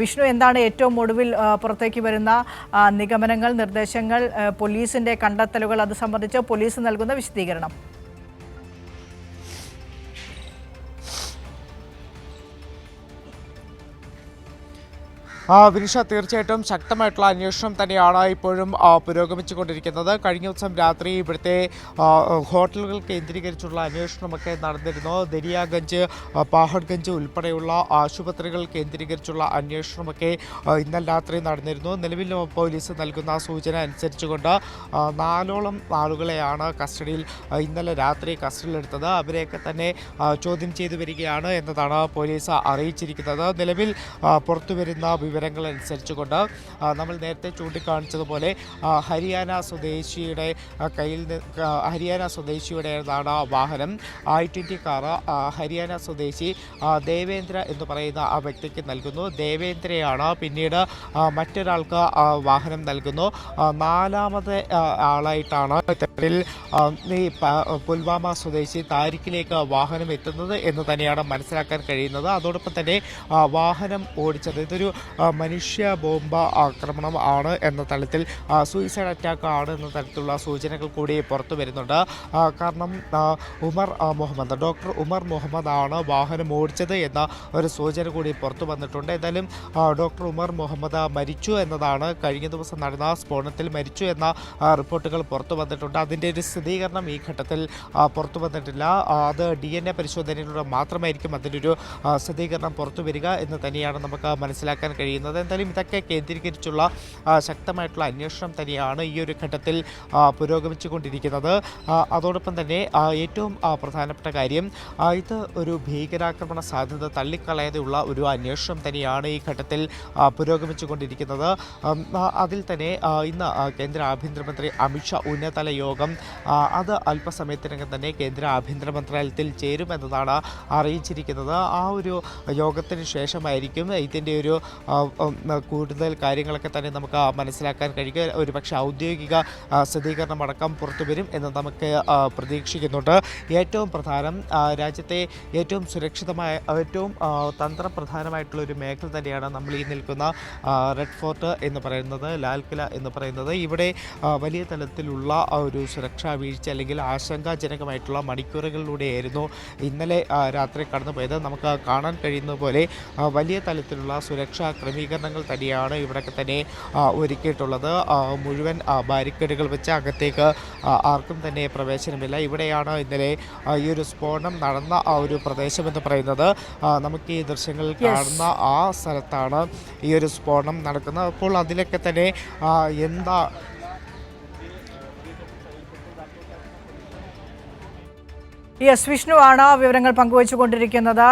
വിഷ്ണു എന്താണ് ഏറ്റവും ഒടുവിൽ പുറത്തേക്ക് വരുന്ന നിഗമനങ്ങൾ നിർദ്ദേശങ്ങൾ പോലീസിന്റെ കണ്ടെത്തലുകൾ അത് സംബന്ധിച്ച് പോലീസ് നൽകുന്ന വിശദീകരണം. വിനിഷ തീർച്ചയായിട്ടും ശക്തമായിട്ടുള്ള അന്വേഷണം തന്നെയാണ് ഇപ്പോഴും പുരോഗമിച്ചുകൊണ്ടിരിക്കുന്നത്. കഴിഞ്ഞ ദിവസം രാത്രി ഇവിടുത്തെ ഹോട്ടലുകൾ കേന്ദ്രീകരിച്ചുള്ള അന്വേഷണമൊക്കെ നടന്നിരുന്നു. ദരിയാഗഞ്ച് പാഹഡ്ഗഞ്ച് ഉൾപ്പെടെയുള്ള ആശുപത്രികൾ കേന്ദ്രീകരിച്ചുള്ള അന്വേഷണമൊക്കെ ഇന്നലെ രാത്രി നടന്നിരുന്നു. നിലവിൽ പോലീസ് നൽകുന്ന സൂചന അനുസരിച്ചുകൊണ്ട് നാലോളം ആളുകളെയാണ് കസ്റ്റഡിയിൽ ഇന്നലെ രാത്രി കസ്റ്റഡിയിലെടുത്തത്. അവരെയൊക്കെ തന്നെ ചോദ്യം ചെയ്തു വരികയാണ് എന്നതാണ് പോലീസ് അറിയിച്ചിരിക്കുന്നത്. നിലവിൽ പുറത്തുവരുന്ന പുറത്തുവരുന്ന വിവരങ്ങൾ അനുസരിച്ചുകൊണ്ട് നമ്മൾ നേരത്തെ ചൂണ്ടിക്കാണിച്ചതുപോലെ ഹരിയാന സ്വദേശിയുടെ കയ്യിൽ ഹരിയാന സ്വദേശിയുടേതാണ് വാഹനം. ഐ ട്വന്റി കാറ് ഹരിയാന സ്വദേശി ദേവേന്ദ്ര എന്ന് പറയുന്ന ആ വ്യക്തിക്ക് നൽകുന്നു. ദേവേന്ദ്രയാണ് പിന്നീട് മറ്റൊരാൾക്ക് വാഹനം നൽകുന്നു. നാലാമത്തെ നാലാമത് ആളായിട്ടാണ് ഇത്തരത്തിൽ ഈ പുൽവാമ സ്വദേശി താരിഖിലേക്ക് വാഹനം എത്തുന്നത് എന്ന് തന്നെയാണ് മനസ്സിലാക്കാൻ കഴിയുന്നത്. അതോടൊപ്പം തന്നെ വാഹനം ഓടിച്ചത്. ഇതൊരു മനുഷ്യ ബോംബ ആക്രമണം ആണ് എന്ന തലത്തിൽ സൂയിസൈഡ് അറ്റാക്ക് ആണ് എന്ന തരത്തിലുള്ള സൂചനകൾ കൂടി പുറത്തു വരുന്നുണ്ട്. കാരണം ഉമർ മുഹമ്മദ് ഡോക്ടർ ഉമർ മുഹമ്മദ് ആണ് വാഹനം ഓടിച്ചത് എന്ന ഒരു സൂചന കൂടി പുറത്തു വന്നിട്ടുണ്ട്. എന്തായാലും ഡോക്ടർ ഉമർ മുഹമ്മദ് മരിച്ചു എന്നതാണ് കഴിഞ്ഞ ദിവസം നടന്ന സ്ഫോടനത്തിൽ മരിച്ചു എന്ന റിപ്പോർട്ടുകൾ പുറത്തു വന്നിട്ടുണ്ട്. അതിന്റെ ഒരു സ്ഥിരീകരണം ഈ ഘട്ടത്തിൽ പുറത്തു വന്നിട്ടില്ല. അത് ഡി എൻ എ പരിശോധനയിലൂടെ മാത്രമായിരിക്കും അതിന്റെ ഒരു സ്ഥിരീകരണം പുറത്തു വരിക എന്ന് തന്നെയാണ് നമുക്ക് മനസ്സിലാക്കാൻ കഴിയുന്നത്. എന്തായാലും ഇതൊക്കെ കേന്ദ്രീകരിച്ചുള്ള ശക്തമായിട്ടുള്ള അന്വേഷണം തന്നെയാണ് ഈ ഒരു ഘട്ടത്തിൽ പുരോഗമിച്ചു പുരോഗമിച്ചുകൊണ്ടിരിക്കുന്നത്. അതോടൊപ്പം തന്നെ ഏറ്റവും പ്രധാനപ്പെട്ട കാര്യം ഇത് ഒരു ഭീകരാക്രമണ സാധ്യത തള്ളിക്കളയാതെയുള്ള ഒരു അന്വേഷണം തന്നെയാണ് ഈ ഘട്ടത്തിൽ പുരോഗമിച്ചു പുരോഗമിച്ചുകൊണ്ടിരിക്കുന്നത്. അതിൽ തന്നെ ഇന്ന് കേന്ദ്ര ആഭ്യന്തരമന്ത്രി അമിത്ഷാ ഉന്നതതല യോഗം അത് അല്പസമയത്തിനകം തന്നെ കേന്ദ്ര ആഭ്യന്തര മന്ത്രാലയത്തിൽ ചേരുമെന്നതാണ് അറിയിച്ചിരിക്കുന്നത്. ആ ഒരു യോഗത്തിന് ശേഷമായിരിക്കും ഇതിന്റെ ഒരു കൂടുതൽ കാര്യങ്ങളൊക്കെ തന്നെ നമുക്ക് മനസ്സിലാക്കാൻ കഴിയുക. ഒരു പക്ഷേ ഔദ്യോഗിക സ്ഥിരീകരണം സ്ഥിരീകരണമടക്കം പുറത്തു വരും എന്ന് നമുക്ക് പ്രതീക്ഷിക്കുന്നുണ്ട്. ഏറ്റവും പ്രധാനം രാജ്യത്തെ ഏറ്റവും സുരക്ഷിതമായ ഏറ്റവും തന്ത്രപ്രധാനമായിട്ടുള്ള ഒരു മേഖല തന്നെയാണ് നമ്മൾ ഈ നിൽക്കുന്ന റെഡ് ഫോർട്ട് എന്ന് പറയുന്നത് ലാൽ കില എന്ന് പറയുന്നത്. ഇവിടെ വലിയ തലത്തിലുള്ള ഒരു സുരക്ഷാ വീഴ്ച അല്ലെങ്കിൽ ആശങ്കാജനകമായിട്ടുള്ള മണിക്കൂറുകളിലൂടെയായിരുന്നു ഇന്നലെ രാത്രി കടന്നുപോയത്. നമുക്ക് കാണാൻ കഴിയുന്ന പോലെ വലിയ തലത്തിലുള്ള സുരക്ഷാ ക്രമീകരണങ്ങൾ തന്നെയാണ് ഇവിടെയൊക്കെ തന്നെ ഒരുക്കിയിട്ടുള്ളത്. മുഴുവൻ ബാരിക്കേഡുകൾ വെച്ച് അകത്തേക്ക് ആർക്കും തന്നെ പ്രവേശനമില്ല. ഇവിടെയാണ് ഇന്നലെ ഈ ഒരു സ്ഫോടനം നടന്ന ആ ഒരു പ്രദേശം എന്ന് പറയുന്നത് നമുക്ക് ഈ ദൃശ്യങ്ങളിൽ കാണുന്ന ആ സ്ഥലത്താണ് ഈ ഒരു സ്ഫോടനം നടക്കുന്നത്. അപ്പോൾ അതിലൊക്കെ തന്നെ എന്താ യെസ് വിഷ്ണു ആണ് വിവരങ്ങൾ പങ്കുവച്ചുകൊണ്ടിരിക്കുന്നത്.